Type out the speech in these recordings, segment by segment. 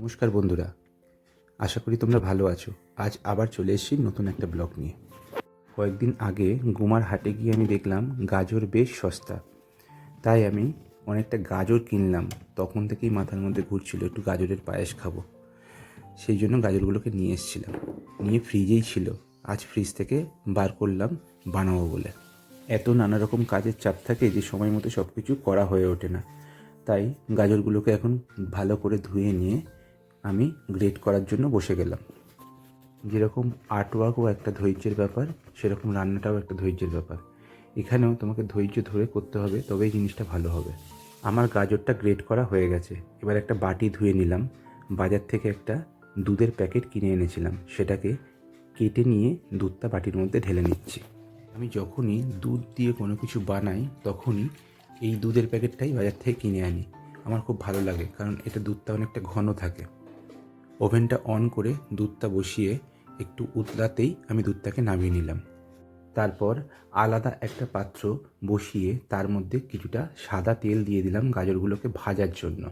নমস্কার বন্ধুরা। আশা করি তোমরা ভালো আছো। আজ আবার চলে এসেছি নতুন একটা ব্লগ নিয়ে। কয়েকদিন আগে গুমার হাটে গিয়ে আমি দেখলাম গাজর বেশ সস্তা। তাই আমি অনেকটা গাজর কিনলাম। তখন থেকেই মাথার মধ্যে ঘুরছিল, একটু গাজরের পায়েস খাব। সেই জন্য গাজরগুলোকে নিয়ে এসেছিলাম। নিয়ে ফ্রিজেই ছিল। আজ ফ্রিজ থেকে বার করলাম বানাবো বলে। এত নানা রকম কাজের চাপ থাকে যে সময় মতো সব কিছু করা হয়ে ওঠে না। তাই গাজরগুলোকে এখন ভালো করে ধুয়ে নিয়ে আমি গ্রেড করার জন্য বসে গেলাম। যেরকম আর্টওয়ার্কও একটা ধৈর্যের ব্যাপার, সেরকম রান্নাটাও একটা ধৈর্যের ব্যাপার। এখানেও তোমাকে ধৈর্য ধরে করতে হবে, তবেই জিনিসটা ভালো হবে। আমার গাজরটা গ্রেড করা হয়ে গেছে। এবার একটা বাটি ধুয়ে নিলাম। বাজার থেকে একটা দুধের প্যাকেট কিনে এনেছিলাম। সেটাকে কেটে নিয়ে দুধটা বাটির মধ্যে ঢেলে নিচ্ছি। আমি যখনই দুধ দিয়ে কোনো কিছু বানাই, তখনই এই দুধের প্যাকেটটাই বাজার থেকে কিনে আনি। আমার খুব ভালো লাগে, কারণ এটা দুধটা অনেকটা ঘন থাকে। ওভেনটা অন করে দুধটা বসিয়ে একটু উতলাতেই আমি দুধটাকে নামিয়ে নিলাম। তারপর আলাদা একটা পাত্র বসিয়ে তার মধ্যে কিছুটা সাদা তেল দিয়ে দিলাম গাজরগুলোকে ভাজার জন্য।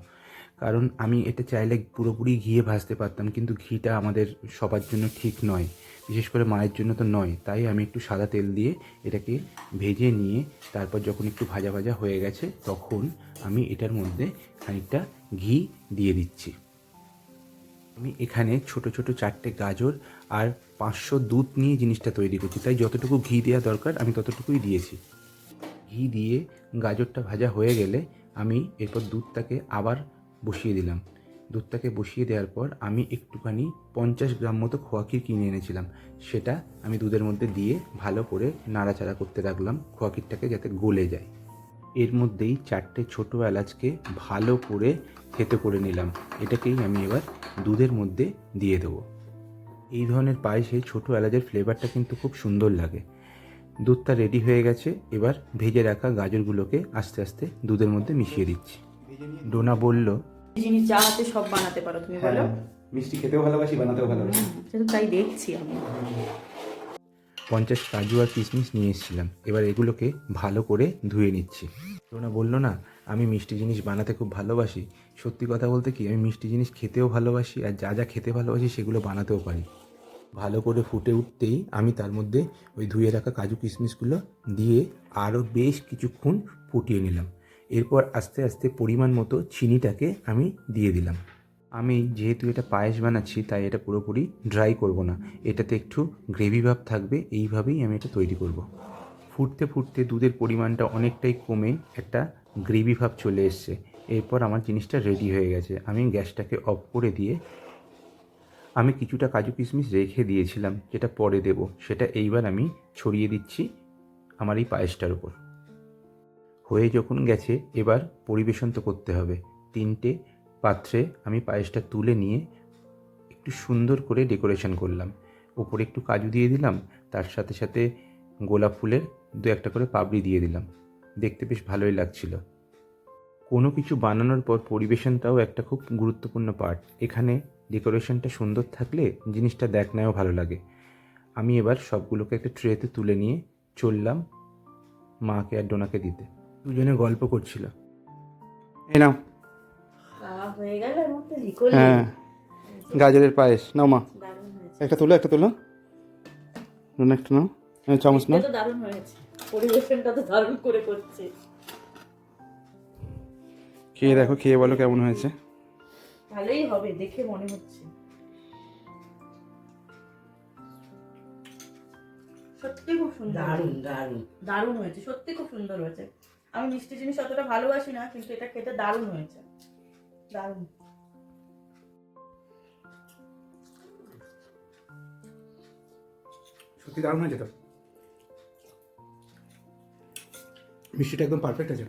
কারণ আমি এটা চাইলে পুরোপুরি ঘিয়ে ভাজতে পারতাম, কিন্তু ঘিটা আমাদের সবার জন্য ঠিক নয়। বিশেষ করে মায়ের জন্য তো নয়, তাই আমি একটু সাদা তেল দিয়ে এটাকে ভেজে নিয়ে তারপর যখন একটু ভাজা ভাজা হয়ে গেছে, তখন আমি এটার মধ্যে খানিকটা ঘি দিয়ে দিচ্ছি। আমি এখানে ছোট ছোট চারটে গাজর আর পাঁচশো দুধ নিয়ে জিনিসটা তৈরি করছি। তাই যতটুকু ঘি দেওয়া দরকার, আমি ততটুকুই দিয়েছি। ঘি দিয়ে গাজরটা ভাজা হয়ে গেলে আমি এরপর দুধটাকে আবার বসিয়ে দিলাম। দুধটাকে বসিয়ে দেওয়ার পর আমি একটুখানি পঞ্চাশ গ্রাম মতো খোয়া ক্ষীর কিনে এনেছিলাম। সেটা আমি দুধের মধ্যে দিয়ে ভালো করে নাড়াচাড়া করতে রাখলাম খোয়া ক্ষীরটাকে যাতে গলে যায়। এর মধ্যেই চারটে ছোটো এলাচকে ভালো করে থেতো করে নিলাম। এটাকেই আমি এবার দুধের মধ্যে দিয়ে দেবো। এই ধরনের পায়েসে ছোটো এলাচের ফ্লেভারটা কিন্তু খুব সুন্দর লাগে। দুধটা রেডি হয়ে গেছে এবার ভেজে রাখা গাজরগুলোকে আস্তে আস্তে দুধের মধ্যে মিশিয়ে দিচ্ছি। ডোনা বলল হাতে সব বানাতে পারো তুমি বলো? মিষ্টি খেতেও ভালোবাসি বানাতেও ভালোবাসি। তো তাই দেখছি আমি। পঞ্চাশ কাজু আর কিশমিশ নিয়ে এসেছিলাম। এবার এগুলোকে ভালো করে ধুয়ে নিচ্ছি। ডোনা বলল না আমি মিষ্টি জিনিস বানাতে খুব ভালোবাসি। সত্যি কথা বলতে কি, আমি মিষ্টি জিনিস খেতেও ভালোবাসি আর যা যা খেতে ভালোবাসি সেগুলো বানাতেও পারি। ভালো করে ফুটে উঠতেই আমি তার মধ্যে ওই ধুয়ে রাখা কাজু কিশমিশগুলো দিয়ে আরও বেশ কিছুক্ষণ ফুটিয়ে নিলাম। এরপর আস্তে আস্তে পরিমাণ মতো চিনিটাকে আমি দিয়ে দিলাম। আমি যেহেতু এটা পায়েস বানাচ্ছি, তাই এটা পুরোপুরি ড্রাই করব না। এটাতে একটু গ্রেভি ভাব থাকবে, এইভাবেই আমি এটা তৈরি করব। ফুটতে ফুটতে দুধের পরিমাণটা অনেকটাই কমে একটা গ্রেভি ভাব চলে এসছে। এরপর আমার জিনিসটা রেডি হয়ে গেছে। আমি গ্যাসটাকে অফ করে দিয়ে আমি কিছুটা কাজু কিশমিশ রেখে দিয়েছিলাম, যেটা পরে দেব। সেটা এইবার আমি ছড়িয়ে দিচ্ছি আমার এই পায়েসটার উপর। হয়ে যখন গেছে, এবার পরিবেশন তো করতে হবে। তিনটে পাত্রে আমি পায়েসটা তুলে নিয়ে একটু সুন্দর করে ডেকোরেশন করলাম। ওপরে একটু কাজু দিয়ে দিলাম, তার সাথে সাথে গোলাপ ফুলের দু একটা করে পাপড়ি দিয়ে দিলাম। দেখতে বেশ ভালোই লাগছিল। কোনো কিছু বানানোর পর পরিবেশনটাও একটা খুব গুরুত্বপূর্ণ পার্ট এখানে ডেকোরেশনটা সুন্দর থাকলে জিনিসটা দেখনায়ও ভালো লাগে। আমি এবার সবগুলোকে একটা ট্রেতে তুলে নিয়ে চললাম মাকে আর ডোনাকে দিতে। দুজনে গল্প করছিল। এই নাও। হয়ে হ্যাঁ গাজরের পায়েস। নাও মা। একটা তোলো একটা তোলো। একটা নাও। হ্যাঁ, চামচ নাও। দারুণ হয়েছে। পরিবেশনটা তো দারুণ করে করছে। খেয়ে দেখো খেয়ে বলো কেমন হয়েছে। ভালোই হবে দেখে মনে হচ্ছে। সত্যি খুব সুন্দর দারুণ দারুণ। দারুণ হয়েছে সত্যি খুব সুন্দর হয়েছে। আমি মিষ্টি জিনিস অতটা ভালোবাসি না কিন্তু এটা খেতে দারুণ হয়েছে। দারুণ। সত্যি দারুণ হয়েছে তো? মিষ্টিটা একদম পারফেক্ট আছে।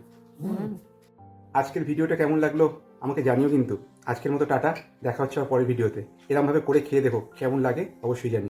আজকের ভিডিওটা কেমন লাগল আমাকে জানিও কিন্তু। আজকের মতো টাটা দেখা হচ্ছে পরের ভিডিওতে। এরমভাবে করে খেয়ে দেখো কেমন লাগে অবশ্যই জানি